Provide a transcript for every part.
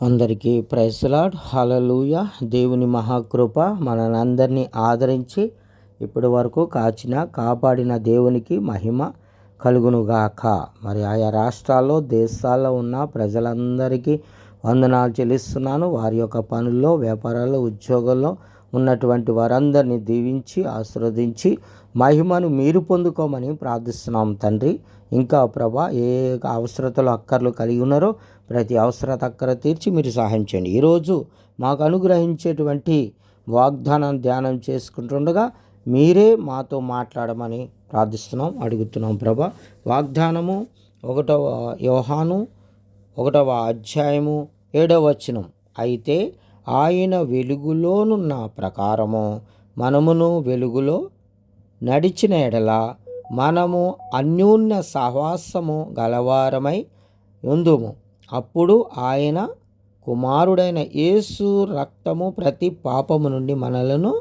అందరికీ ప్రైస్లాడ్ హలలుయ దేవుని మహాకృప మనందరినీ ఆదరించి ఇప్పటి వరకు కాచిన కాపాడిన దేవునికి మహిమ కలుగునుగాక. మరి ఆయా రాష్ట్రాల్లో దేశాల్లో ఉన్న ప్రజలందరికీ వందనాలు చెల్లిస్తున్నాను. వారి యొక్క పనుల్లో వ్యాపారాల్లో ఉద్యోగంలో ఉన్నటువంటి వారందరినీ దీవించి ఆశీర్వదించి మహిమను మీరు పొందుకోమని ప్రార్థిస్తున్నాం తండ్రి. ఇంకా ప్రభా ఏ అవసరతలు అక్కర్లు కలిగి ఉన్నారో ప్రతి అవసరత అక్కర తీర్చి మీరు సహాయం చేయండి. ఈరోజు మాకు అనుగ్రహించేటువంటి వాగ్దానం ధ్యానం చేసుకుంటుండగా మీరే మాతో మాట్లాడమని ప్రార్థిస్తున్నాం అడుగుతున్నాం ప్రభా. వాగ్దానము ఒకటవ యోహాను ఒకటవ అధ్యాయము ఏడవ వచనం. అయితే ఆయన వెలుగులోనున్న ప్రకారము మనమును వెలుగులో నడిచిన ఎడల మనము అన్యోన్య సహవాసము గలవారమై ఉందుము. అప్పుడు ఆయన కుమారుడైన యేసు రక్తము ప్రతి పాపము నుండి మనలను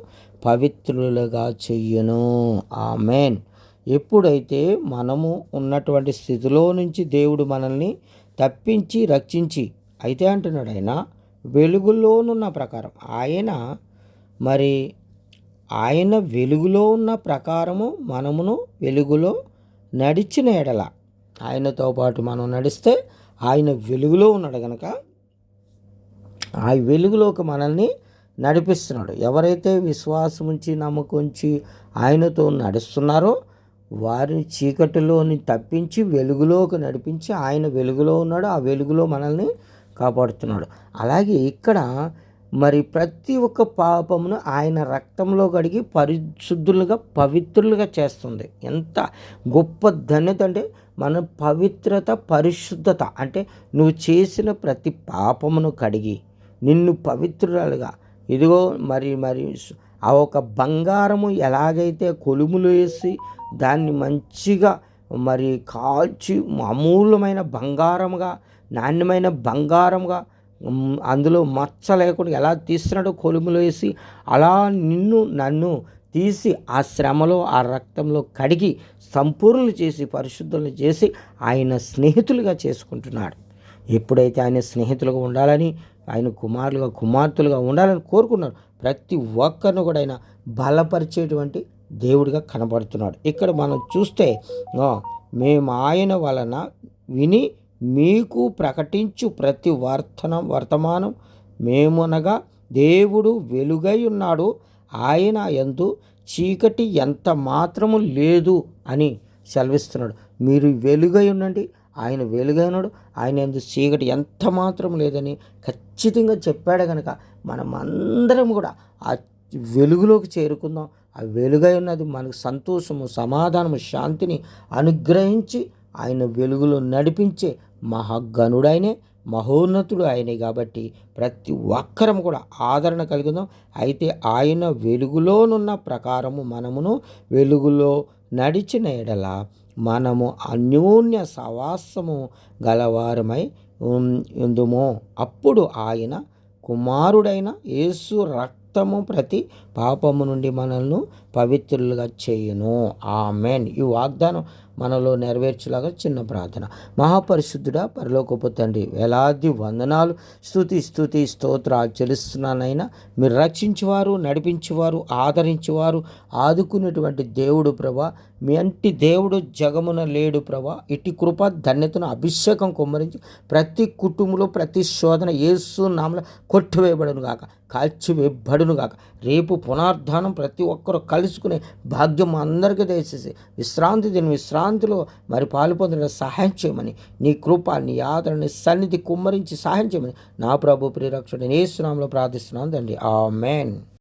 పవిత్రులుగా చెయ్యును ఆమెన్. ఎప్పుడైతే మనము ఉన్నటువంటి స్థితిలో నుంచి దేవుడు మనల్ని తప్పించి రక్షించి అయితే అంటున్నాడు ఆయన వెలుగులోనున్న ప్రకారం. ఆయన మరి ఆయన వెలుగులో ఉన్న ప్రకారము మనమును వెలుగులో నడిచిన ఎడల. ఆయనతో పాటు మనం నడిస్తే ఆయన వెలుగులో ఉన్నాడు కనుక ఆ వెలుగులోకి మనల్ని నడిపిస్తున్నాడు. ఎవరైతే విశ్వాసం ఉంచి నమ్మకంచి ఆయనతో నడుస్తున్నారో వారిని చీకటిలోని తప్పించి వెలుగులోకి నడిపించి ఆయన వెలుగులో ఉన్నాడు. ఆ వెలుగులో మనల్ని కాపాడుతున్నాడు. అలాగే ఇక్కడ మరి ప్రతి ఒక్క పాపమును ఆయన రక్తంలో కడిగి పరిశుద్ధులుగా పవిత్రులుగా చేస్తుంది. ఎంత గొప్ప ధన్యత అంటే మన పవిత్రత పరిశుద్ధత. అంటే నువ్వు చేసిన ప్రతి పాపమును కడిగి నిన్ను పవిత్రురాలుగా. ఇదిగో మరి మరి ఆ ఒక బంగారము ఎలాగైతే కొలుములు వేసి దాన్ని మంచిగా మరి కాల్చి అమూల్యమైన బంగారముగా నాణ్యమైన బంగారంగా అందులో మచ్చ లేకుండా ఎలా తీస్తున్నాడో కొలుములు వేసి అలా నిన్ను నన్ను తీసి ఆ శ్రమలో ఆ రక్తంలో కడిగి సంపూర్ణలు చేసి పరిశుద్ధులను చేసి ఆయన స్నేహితులుగా చేసుకుంటున్నాడు. ఎప్పుడైతే ఆయన స్నేహితులుగా ఉండాలని ఆయన కుమారులుగా కుమార్తెలుగా ఉండాలని కోరుకున్నారు ప్రతి ఒక్కరిని కూడా ఆయన బలపరిచేటువంటి దేవుడిగా కనబడుతున్నాడు. ఇక్కడ మనం చూస్తే మేము ఆయన వలన విని మీకు ప్రకటించు ప్రతి వర్తనం వర్తమానం మేమునగా దేవుడు వెలుగై ఉన్నాడు. ఆయన ఎందు చీకటి ఎంత మాత్రము లేదు అని సెలవిస్తున్నాడు. మీరు వెలుగై ఉండండి. ఆయన వెలుగైనడు ఆయన ఎందు చీకటి ఎంత మాత్రం లేదని ఖచ్చితంగా చెప్పాడు కనుక మనం అందరం కూడా ఆ వెలుగులోకి చేరుకుందాం. ఆ వెలుగై ఉన్నది మనకు సంతోషము సమాధానము శాంతిని అనుగ్రహించి ఆయన వెలుగులో నడిపించే మహాగణుడైనే మహోన్నతుడు ఆయనే కాబట్టి ప్రతి ఒక్కరం కూడా ఆదరణ కలిగిందాం. అయితే ఆయన వెలుగులోనున్న ప్రకారము మనమును వెలుగులో నడిచిన ఎడల మనము అన్యోన్య సవాసము గలవారమై ఉందుమో. అప్పుడు ఆయన కుమారుడైన యేసు సమస్తము ప్రతి పాపము నుండి మనల్ని పవిత్రులుగా చేయును. ఆమెన్. ఈ వాగ్దానం మనలో నెరవేర్చేలాగా చిన్న ప్రార్థన. మహాపరిశుద్ధుడా పరలోకపు తండ్రి వేలాది వందనాలు. స్థుతి స్థుతి స్తోత్రాలు చెల్లిస్తున్నానైనా మీరు రక్షించేవారు నడిపించేవారు ఆదరించేవారు ఆదుకునేటువంటి దేవుడు ప్రభా. మీ అంటి దేవుడు జగమున లేడు ప్రభా. ఇటు కృప ధన్యతను అభిషేకం కుమ్మరించి ప్రతి కుటుంబంలో ప్రతి శోధన ఏసు నామల కొట్టివేయబడును గాక కాల్చివేయబడును. గాక రేపు పునర్ధానం ప్రతి ఒక్కరు కలుసుకునే భాగ్యం అందరికీ దయచేసి విశ్రాంతి దీని విశ్రాంతిలో మరి పాలు పొందడం సహాయం చేయమని నీ కృప నీ ఆదరణ సన్నిధి కుమ్మరించి సహాయం చేయమని నా ప్రభు ప్రియరక్షుడు నేస్తున్నాంలో ప్రార్థిస్తున్నాను తండ్రి. ఆ మేన్